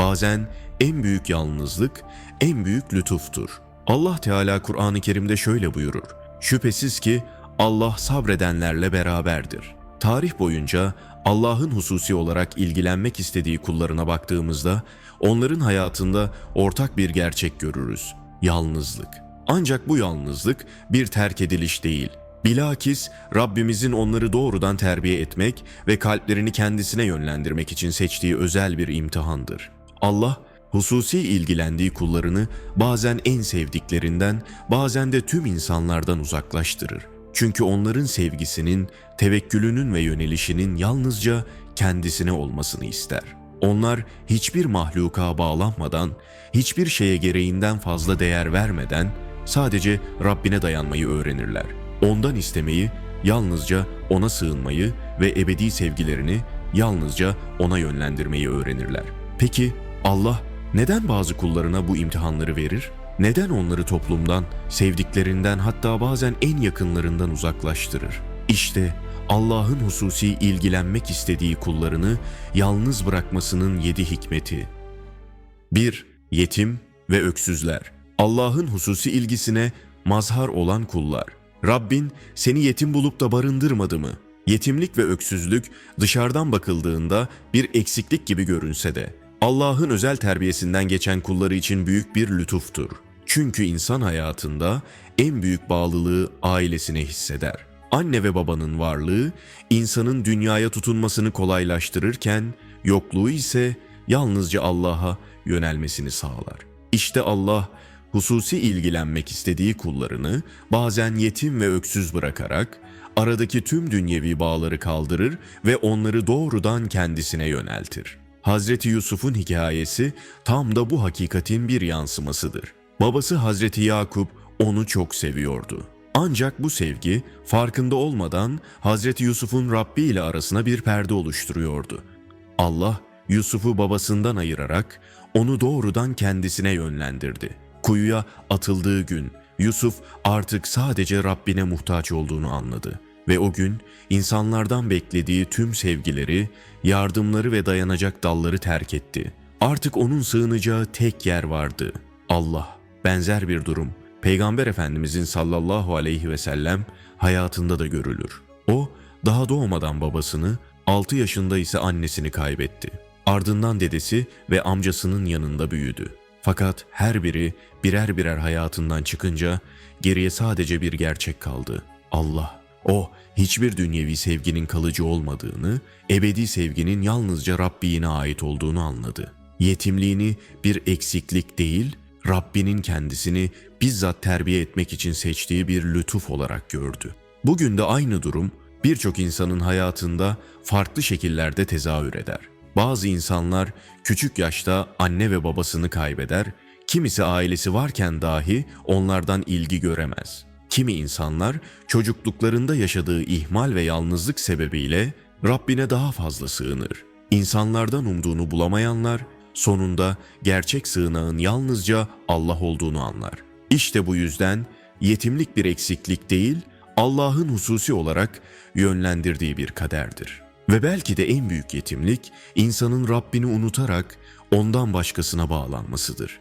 Bazen en büyük yalnızlık en büyük lütuftur. Allah Teala Kur'an-ı Kerim'de şöyle buyurur. Şüphesiz ki Allah sabredenlerle beraberdir. Tarih boyunca Allah'ın hususi olarak ilgilenmek istediği kullarına baktığımızda onların hayatında ortak bir gerçek görürüz. Yalnızlık. Ancak bu yalnızlık bir terk ediliş değil. Bilakis Rabbimizin onları doğrudan terbiye etmek ve kalplerini kendisine yönlendirmek için seçtiği özel bir imtihandır. Allah hususi ilgilendiği kullarını bazen en sevdiklerinden, bazen de tüm insanlardan uzaklaştırır. Çünkü onların sevgisinin, tevekkülünün ve yönelişinin yalnızca kendisine olmasını ister. Onlar hiçbir mahluka bağlanmadan, hiçbir şeye gereğinden fazla değer vermeden sadece Rabbine dayanmayı öğrenirler. Ondan istemeyi, yalnızca ona sığınmayı ve ebedi sevgilerini yalnızca ona yönlendirmeyi öğrenirler. Peki Allah neden bazı kullarına bu imtihanları verir? Neden onları toplumdan, sevdiklerinden hatta bazen en yakınlarından uzaklaştırır? İşte Allah'ın hususi ilgilenmek istediği kullarını yalnız bırakmasının yedi hikmeti. 1. Yetim ve öksüzler. Allah'ın hususi ilgisine mazhar olan kullar. Rabbin seni yetim bulup da barındırmadı mı? Yetimlik ve öksüzlük dışarıdan bakıldığında bir eksiklik gibi görünse de Allah'ın özel terbiyesinden geçen kulları için büyük bir lütuftur. Çünkü insan hayatında en büyük bağlılığı ailesine hisseder. Anne ve babanın varlığı insanın dünyaya tutunmasını kolaylaştırırken yokluğu ise yalnızca Allah'a yönelmesini sağlar. İşte Allah hususi ilgilenmek istediği kullarını bazen yetim ve öksüz bırakarak aradaki tüm dünyevi bağları kaldırır ve onları doğrudan kendisine yöneltir. Hazreti Yusuf'un hikayesi tam da bu hakikatin bir yansımasıdır. Babası Hazreti Yakup onu çok seviyordu. Ancak bu sevgi farkında olmadan Hazreti Yusuf'un Rabbi ile arasına bir perde oluşturuyordu. Allah Yusuf'u babasından ayırarak onu doğrudan kendisine yönlendirdi. Kuyuya atıldığı gün Yusuf artık sadece Rabbine muhtaç olduğunu anladı ve o gün insanlardan beklediği tüm sevgileri, yardımları ve dayanacak dalları terk etti. Artık onun sığınacağı tek yer vardı. Allah. Benzer bir durum Peygamber Efendimizin sallallahu aleyhi ve sellem hayatında da görülür. O daha doğmadan babasını, 6 yaşında ise annesini kaybetti. Ardından dedesi ve amcasının yanında büyüdü. Fakat her biri birer birer hayatından çıkınca geriye sadece bir gerçek kaldı. Allah. O hiçbir dünyevi sevginin kalıcı olmadığını, ebedi sevginin yalnızca Rabbine ait olduğunu anladı. Yetimliğini bir eksiklik değil, Rabbinin kendisini bizzat terbiye etmek için seçtiği bir lütuf olarak gördü. Bugün de aynı durum birçok insanın hayatında farklı şekillerde tezahür eder. Bazı insanlar küçük yaşta anne ve babasını kaybeder, kimisi ailesi varken dahi onlardan ilgi göremez. Kimi insanlar çocukluklarında yaşadığı ihmal ve yalnızlık sebebiyle Rabbine daha fazla sığınır. İnsanlardan umduğunu bulamayanlar sonunda gerçek sığınağın yalnızca Allah olduğunu anlar. İşte bu yüzden yetimlik bir eksiklik değil, Allah'ın hususi olarak yönlendirdiği bir kaderdir. Ve belki de en büyük yetimlik insanın Rabbini unutarak ondan başkasına bağlanmasıdır.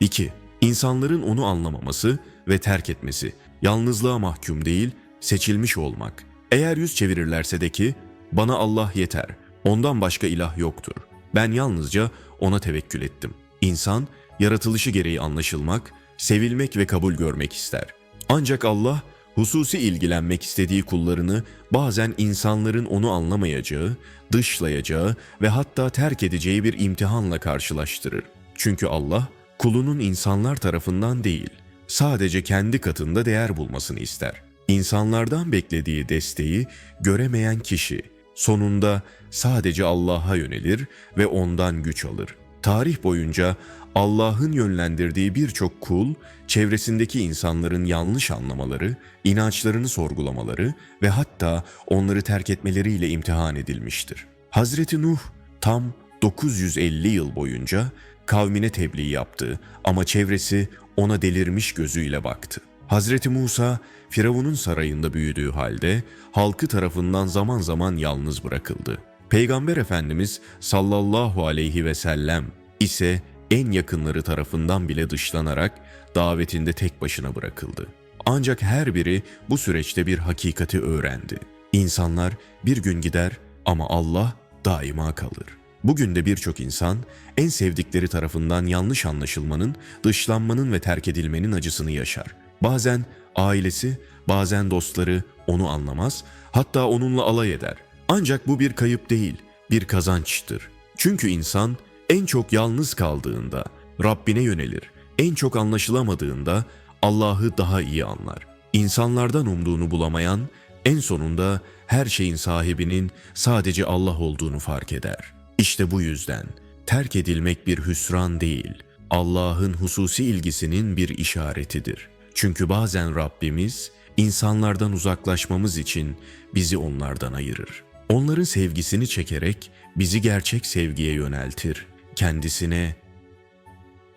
2. İnsanların onu anlamaması ve terk etmesi. Yalnızlığa mahkum değil, seçilmiş olmak. Eğer yüz çevirirlerse de ki, bana Allah yeter, ondan başka ilah yoktur. Ben yalnızca ona tevekkül ettim. İnsan, yaratılışı gereği anlaşılmak, sevilmek ve kabul görmek ister. Ancak Allah, hususi ilgilenmek istediği kullarını bazen insanların onu anlamayacağı, dışlayacağı ve hatta terk edeceği bir imtihanla karşılaştırır. Çünkü Allah, kulunun insanlar tarafından değil, sadece kendi katında değer bulmasını ister. İnsanlardan beklediği desteği göremeyen kişi sonunda sadece Allah'a yönelir ve ondan güç alır. Tarih boyunca Allah'ın yönlendirdiği birçok kul, çevresindeki insanların yanlış anlamaları, inançlarını sorgulamaları ve hatta onları terk etmeleriyle imtihan edilmiştir. Hazreti Nuh tam 950 yıl boyunca kavmine tebliğ yaptı ama çevresi ona delirmiş gözüyle baktı. Hazreti Musa, Firavun'un sarayında büyüdüğü halde halkı tarafından zaman zaman yalnız bırakıldı. Peygamber Efendimiz sallallahu aleyhi ve sellem ise en yakınları tarafından bile dışlanarak davetinde tek başına bırakıldı. Ancak her biri bu süreçte bir hakikati öğrendi. İnsanlar bir gün gider ama Allah daima kalır. Bugün de birçok insan en sevdikleri tarafından yanlış anlaşılmanın, dışlanmanın ve terk edilmenin acısını yaşar. Bazen ailesi, bazen dostları onu anlamaz, hatta onunla alay eder. Ancak bu bir kayıp değil, bir kazançtır. Çünkü insan en çok yalnız kaldığında Rabbine yönelir. En çok anlaşılamadığında Allah'ı daha iyi anlar. İnsanlardan umduğunu bulamayan en sonunda her şeyin sahibinin sadece Allah olduğunu fark eder. İşte bu yüzden terk edilmek bir hüsran değil, Allah'ın hususi ilgisinin bir işaretidir. Çünkü bazen Rabbimiz insanlardan uzaklaşmamız için bizi onlardan ayırır. Onların sevgisini çekerek bizi gerçek sevgiye yöneltir. Kendisine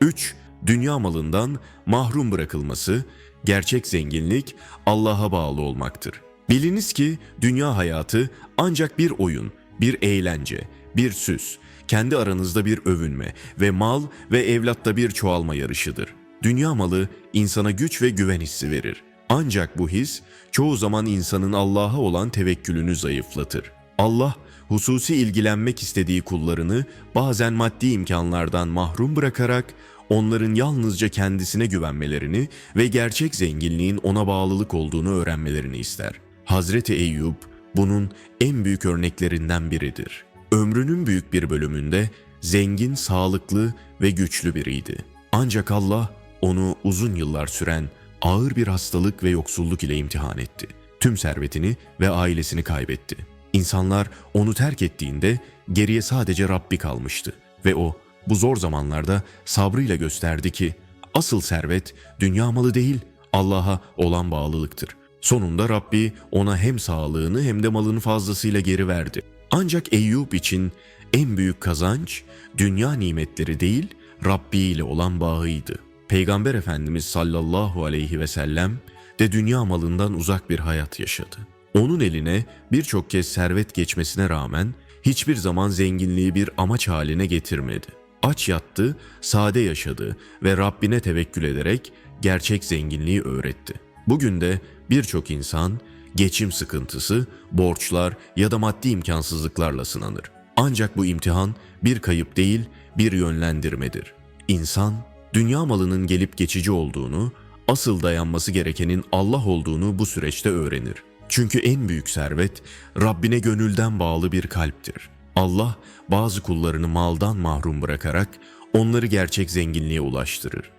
3. Dünya malından mahrum bırakılması, gerçek zenginlik Allah'a bağlı olmaktır. Biliniz ki dünya hayatı ancak bir oyun, bir eğlence, bir süs, kendi aranızda bir övünme ve mal ve evlatta bir çoğalma yarışıdır. Dünya malı insana güç ve güven hissi verir. Ancak bu his çoğu zaman insanın Allah'a olan tevekkülünü zayıflatır. Allah hususi ilgilenmek istediği kullarını bazen maddi imkanlardan mahrum bırakarak onların yalnızca kendisine güvenmelerini ve gerçek zenginliğin ona bağlılık olduğunu öğrenmelerini ister. Hazreti Eyüp bunun en büyük örneklerinden biridir. Ömrünün büyük bir bölümünde zengin, sağlıklı ve güçlü biriydi. Ancak Allah onu uzun yıllar süren ağır bir hastalık ve yoksulluk ile imtihan etti. Tüm servetini ve ailesini kaybetti. İnsanlar onu terk ettiğinde geriye sadece Rabbi kalmıştı ve o bu zor zamanlarda sabrıyla gösterdi ki asıl servet dünya malı değil Allah'a olan bağlılıktır. Sonunda Rabbi ona hem sağlığını hem de malını fazlasıyla geri verdi. Ancak Eyüp için en büyük kazanç dünya nimetleri değil Rabbi ile olan bağıydı. Peygamber Efendimiz sallallahu aleyhi ve sellem de dünya malından uzak bir hayat yaşadı. Onun eline birçok kez servet geçmesine rağmen hiçbir zaman zenginliği bir amaç haline getirmedi. Aç yattı, sade yaşadı ve Rabbine tevekkül ederek gerçek zenginliği öğretti. Bugün de birçok insan geçim sıkıntısı, borçlar ya da maddi imkansızlıklarla sınanır. Ancak bu imtihan bir kayıp değil, bir yönlendirmedir. İnsan, dünya malının gelip geçici olduğunu, asıl dayanması gerekenin Allah olduğunu bu süreçte öğrenir. Çünkü en büyük servet Rabbine gönülden bağlı bir kalptir. Allah bazı kullarını maldan mahrum bırakarak onları gerçek zenginliğe ulaştırır.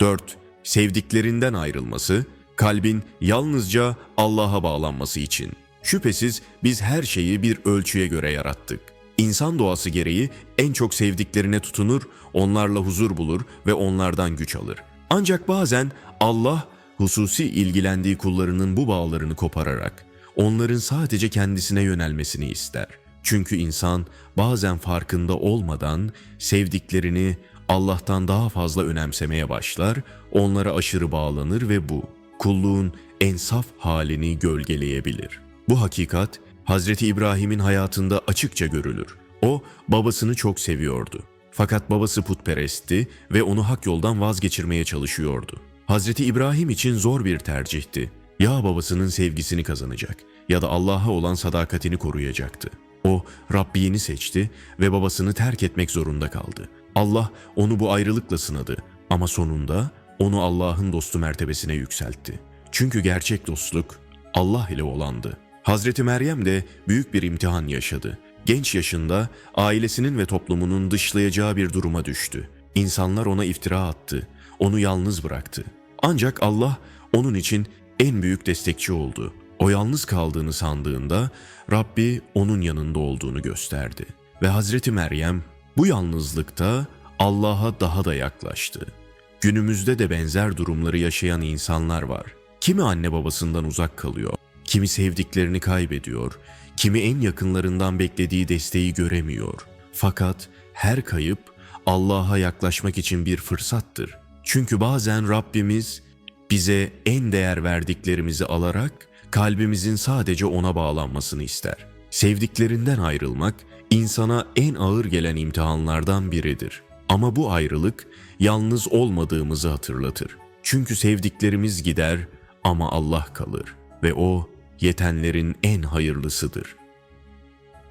4. Sevdiklerinden ayrılması, kalbin yalnızca Allah'a bağlanması için. Şüphesiz biz her şeyi bir ölçüye göre yarattık. İnsan doğası gereği en çok sevdiklerine tutunur, onlarla huzur bulur ve onlardan güç alır. Ancak bazen Allah hususi ilgilendiği kullarının bu bağlarını kopararak onların sadece kendisine yönelmesini ister. Çünkü insan bazen farkında olmadan sevdiklerini Allah'tan daha fazla önemsemeye başlar, onlara aşırı bağlanır ve bu kulluğun en saf halini gölgeleyebilir. Bu hakikat Hazreti İbrahim'in hayatında açıkça görülür. O babasını çok seviyordu. Fakat babası putperestti ve onu hak yoldan vazgeçirmeye çalışıyordu. Hazreti İbrahim için zor bir tercihti. Ya babasının sevgisini kazanacak ya da Allah'a olan sadakatini koruyacaktı. O Rabbini seçti ve babasını terk etmek zorunda kaldı. Allah onu bu ayrılıkla sınadı ama sonunda onu Allah'ın dostu mertebesine yükseltti. Çünkü gerçek dostluk Allah ile olandı. Hazreti Meryem de büyük bir imtihan yaşadı. Genç yaşında ailesinin ve toplumunun dışlayacağı bir duruma düştü. İnsanlar ona iftira attı, onu yalnız bıraktı. Ancak Allah onun için en büyük destekçi oldu. O yalnız kaldığını sandığında Rabbi onun yanında olduğunu gösterdi. Ve Hazreti Meryem bu yalnızlıkta Allah'a daha da yaklaştı. Günümüzde de benzer durumları yaşayan insanlar var. Kimi anne babasından uzak kalıyor, kimi sevdiklerini kaybediyor, kimi en yakınlarından beklediği desteği göremiyor. Fakat her kayıp Allah'a yaklaşmak için bir fırsattır. Çünkü bazen Rabbimiz bize en değer verdiklerimizi alarak kalbimizin sadece ona bağlanmasını ister. Sevdiklerinden ayrılmak insana en ağır gelen imtihanlardan biridir. Ama bu ayrılık yalnız olmadığımızı hatırlatır. Çünkü sevdiklerimiz gider ama Allah kalır ve o yetenlerin en hayırlısıdır.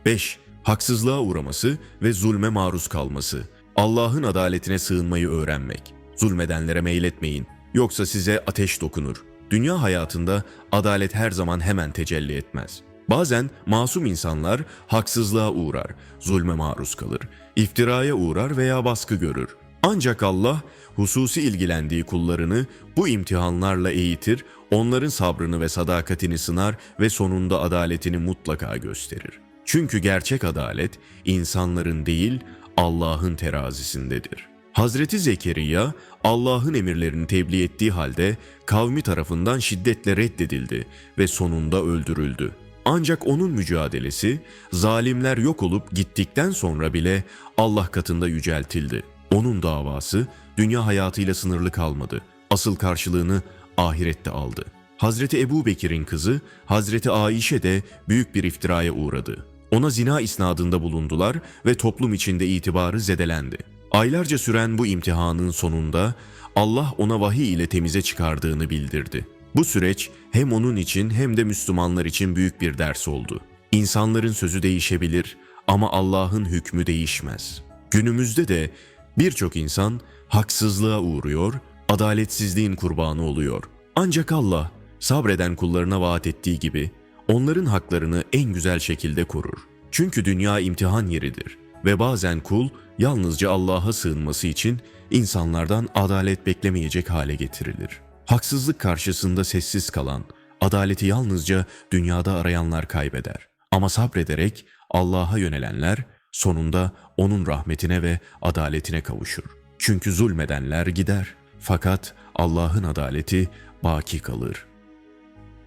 5. Haksızlığa uğraması ve zulme maruz kalması. Allah'ın adaletine sığınmayı öğrenmek. Zulmedenlere meyletmeyin. Yoksa size ateş dokunur. Dünya hayatında adalet her zaman hemen tecelli etmez. Bazen masum insanlar haksızlığa uğrar, zulme maruz kalır, iftiraya uğrar veya baskı görür. Ancak Allah hususi ilgilendiği kullarını bu imtihanlarla eğitir, onların sabrını ve sadakatini sınar ve sonunda adaletini mutlaka gösterir. Çünkü gerçek adalet insanların değil Allah'ın terazisindedir. Hazreti Zekeriya Allah'ın emirlerini tebliğ ettiği halde kavmi tarafından şiddetle reddedildi ve sonunda öldürüldü. Ancak onun mücadelesi zalimler yok olup gittikten sonra bile Allah katında yüceltildi. Onun davası dünya hayatıyla sınırlı kalmadı. Asıl karşılığını ahirette aldı. Hazreti Ebu Bekir'in kızı Hazreti Aişe de büyük bir iftiraya uğradı. Ona zina isnadında bulundular ve toplum içinde itibarı zedelendi. Aylarca süren bu imtihanın sonunda Allah ona vahiy ile temize çıkardığını bildirdi. Bu süreç hem onun için hem de Müslümanlar için büyük bir ders oldu. İnsanların sözü değişebilir ama Allah'ın hükmü değişmez. Günümüzde de birçok insan haksızlığa uğruyor, adaletsizliğin kurbanı oluyor. Ancak Allah sabreden kullarına vaat ettiği gibi onların haklarını en güzel şekilde korur. Çünkü dünya imtihan yeridir ve bazen kul yalnızca Allah'a sığınması için insanlardan adalet beklemeyecek hale getirilir. Haksızlık karşısında sessiz kalan, adaleti yalnızca dünyada arayanlar kaybeder. Ama sabrederek Allah'a yönelenler sonunda onun rahmetine ve adaletine kavuşur. Çünkü zulmedenler gider fakat Allah'ın adaleti baki kalır.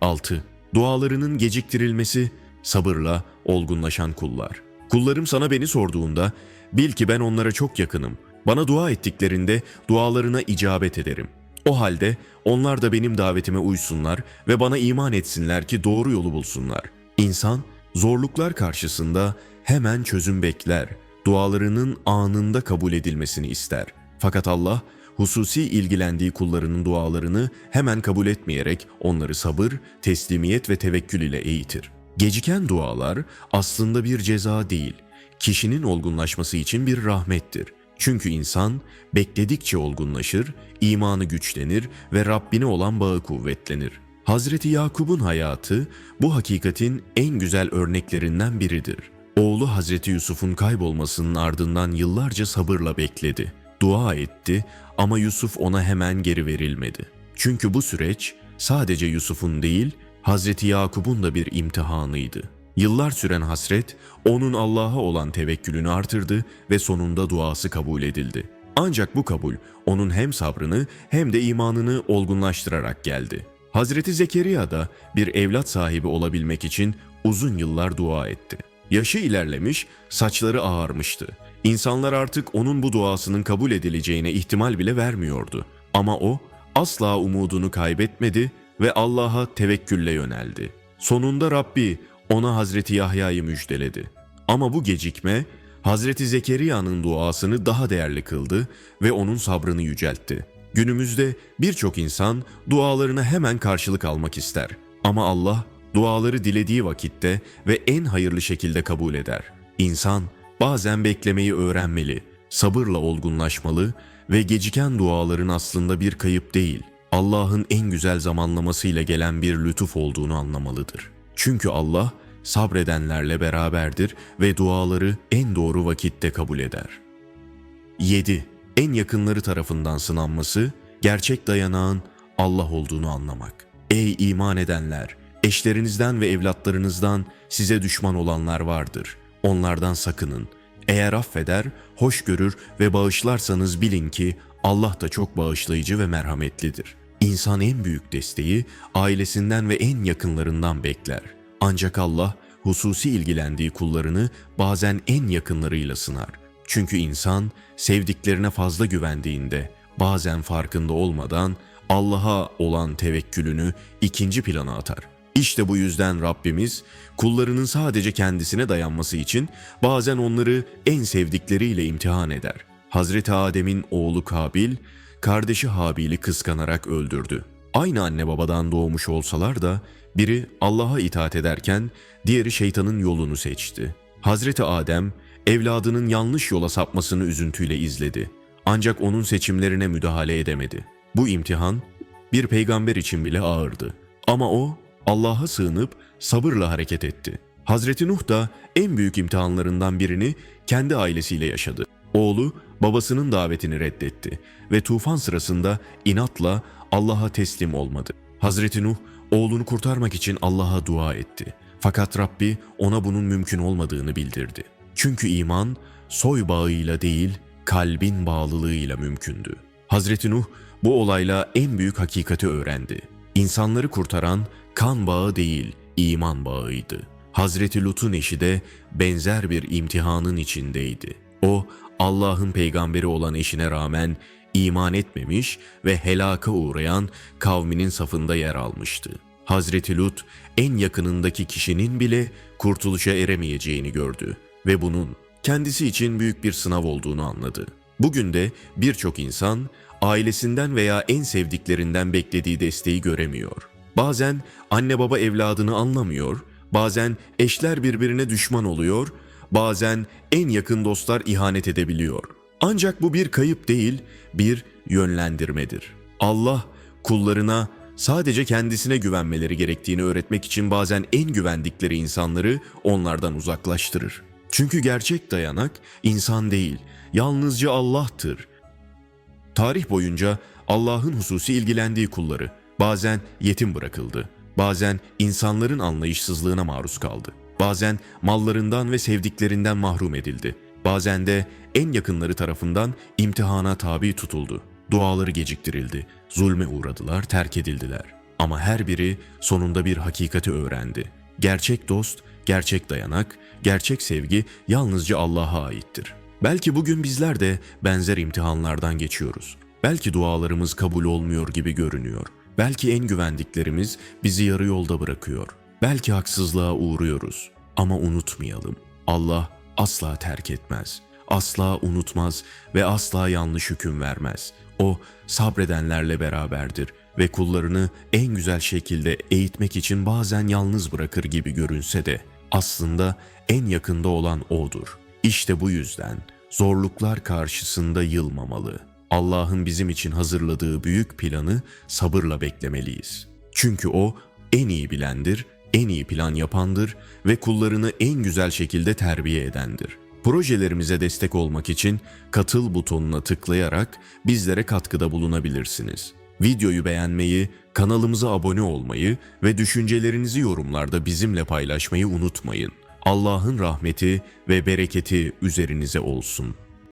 6. Dualarının geciktirilmesi, sabırla olgunlaşan kullar. Kullarım sana beni sorduğunda, bil ki ben onlara çok yakınım. Bana dua ettiklerinde dualarına icabet ederim. O halde onlar da benim davetime uysunlar ve bana iman etsinler ki doğru yolu bulsunlar. İnsan zorluklar karşısında hemen çözüm bekler. Dualarının anında kabul edilmesini ister. Fakat Allah hususi ilgilendiği kullarının dualarını hemen kabul etmeyerek onları sabır, teslimiyet ve tevekkül ile eğitir. Geciken dualar aslında bir ceza değil, kişinin olgunlaşması için bir rahmettir. Çünkü insan bekledikçe olgunlaşır, imanı güçlenir ve Rabbine olan bağı kuvvetlenir. Hazreti Yakub'un hayatı bu hakikatin en güzel örneklerinden biridir. Oğlu Hazreti Yusuf'un kaybolmasının ardından yıllarca sabırla bekledi. Dua etti ama Yusuf ona hemen geri verilmedi. Çünkü bu süreç sadece Yusuf'un değil, Hazreti Yakub'un da bir imtihanıydı. Yıllar süren hasret onun Allah'a olan tevekkülünü artırdı ve sonunda duası kabul edildi. Ancak bu kabul onun hem sabrını hem de imanını olgunlaştırarak geldi. Hazreti Zekeriya da bir evlat sahibi olabilmek için uzun yıllar dua etti. Yaşı ilerlemiş, saçları ağarmıştı. İnsanlar artık onun bu duasının kabul edileceğine ihtimal bile vermiyordu. Ama o asla umudunu kaybetmedi ve Allah'a tevekkülle yöneldi. Sonunda Rabbi ona Hazreti Yahya'yı müjdeledi. Ama bu gecikme Hazreti Zekeriya'nın duasını daha değerli kıldı ve onun sabrını yüceltti. Günümüzde birçok insan dualarına hemen karşılık almak ister. Ama Allah duaları dilediği vakitte ve en hayırlı şekilde kabul eder. İnsan bazen beklemeyi öğrenmeli, sabırla olgunlaşmalı ve geciken duaların aslında bir kayıp değil, Allah'ın en güzel zamanlamasıyla gelen bir lütuf olduğunu anlamalıdır. Çünkü Allah sabredenlerle beraberdir ve duaları en doğru vakitte kabul eder. 7. En yakınları tarafından sınanması, gerçek dayanağın Allah olduğunu anlamak. Ey iman edenler! Eşlerinizden ve evlatlarınızdan size düşman olanlar vardır. Onlardan sakının. Eğer affeder, hoş görür ve bağışlarsanız bilin ki Allah da çok bağışlayıcı ve merhametlidir. İnsan en büyük desteği ailesinden ve en yakınlarından bekler. Ancak Allah hususi ilgilendiği kullarını bazen en yakınlarıyla sınar. Çünkü insan sevdiklerine fazla güvendiğinde bazen farkında olmadan Allah'a olan tevekkülünü ikinci plana atar. İşte bu yüzden Rabbimiz kullarının sadece kendisine dayanması için bazen onları en sevdikleriyle imtihan eder. Hazreti Adem'in oğlu Kabil, kardeşi Habil'i kıskanarak öldürdü. Aynı anne babadan doğmuş olsalar da biri Allah'a itaat ederken diğeri şeytanın yolunu seçti. Hazreti Adem evladının yanlış yola sapmasını üzüntüyle izledi. Ancak onun seçimlerine müdahale edemedi. Bu imtihan bir peygamber için bile ağırdı. Ama o Allah'a sığınıp sabırla hareket etti. Hazreti Nuh da en büyük imtihanlarından birini kendi ailesiyle yaşadı. Oğlu babasının davetini reddetti ve tufan sırasında inatla Allah'a teslim olmadı. Hazreti Nuh oğlunu kurtarmak için Allah'a dua etti. Fakat Rabbi ona bunun mümkün olmadığını bildirdi. Çünkü iman soy bağıyla değil kalbin bağlılığıyla mümkündü. Hazreti Nuh bu olayla en büyük hakikati öğrendi. İnsanları kurtaran kan bağı değil, iman bağıydı. Hazreti Lut'un eşi de benzer bir imtihanın içindeydi. O, Allah'ın peygamberi olan eşine rağmen iman etmemiş ve helaka uğrayan kavminin safında yer almıştı. Hazreti Lut, en yakınındaki kişinin bile kurtuluşa eremeyeceğini gördü ve bunun kendisi için büyük bir sınav olduğunu anladı. Bugün de birçok insan ailesinden veya en sevdiklerinden beklediği desteği göremiyor. Bazen anne baba evladını anlamıyor, bazen eşler birbirine düşman oluyor, bazen en yakın dostlar ihanet edebiliyor. Ancak bu bir kayıp değil, bir yönlendirmedir. Allah kullarına sadece kendisine güvenmeleri gerektiğini öğretmek için bazen en güvendikleri insanları onlardan uzaklaştırır. Çünkü gerçek dayanak insan değil, yalnızca Allah'tır. Tarih boyunca Allah'ın hususi ilgilendiği kulları bazen yetim bırakıldı, bazen insanların anlayışsızlığına maruz kaldı, bazen mallarından ve sevdiklerinden mahrum edildi, bazen de en yakınları tarafından imtihana tabi tutuldu. Duaları geciktirildi, zulme uğradılar, terk edildiler. Ama her biri sonunda bir hakikati öğrendi. Gerçek dost, gerçek dayanak, gerçek sevgi yalnızca Allah'a aittir. Belki bugün bizler de benzer imtihanlardan geçiyoruz. Belki dualarımız kabul olmuyor gibi görünüyor. Belki en güvendiklerimiz bizi yarı yolda bırakıyor. Belki haksızlığa uğruyoruz. Ama unutmayalım. Allah asla terk etmez. Asla unutmaz ve asla yanlış hüküm vermez. O sabredenlerle beraberdir ve kullarını en güzel şekilde eğitmek için bazen yalnız bırakır gibi görünse de aslında en yakında olan odur. İşte bu yüzden zorluklar karşısında yılmamalı. Allah'ın bizim için hazırladığı büyük planı sabırla beklemeliyiz. Çünkü o en iyi bilendir, en iyi plan yapandır ve kullarını en güzel şekilde terbiye edendir. Projelerimize destek olmak için katıl butonuna tıklayarak bizlere katkıda bulunabilirsiniz. Videoyu beğenmeyi, kanalımıza abone olmayı ve düşüncelerinizi yorumlarda bizimle paylaşmayı unutmayın. Allah'ın rahmeti ve bereketi üzerinize olsun.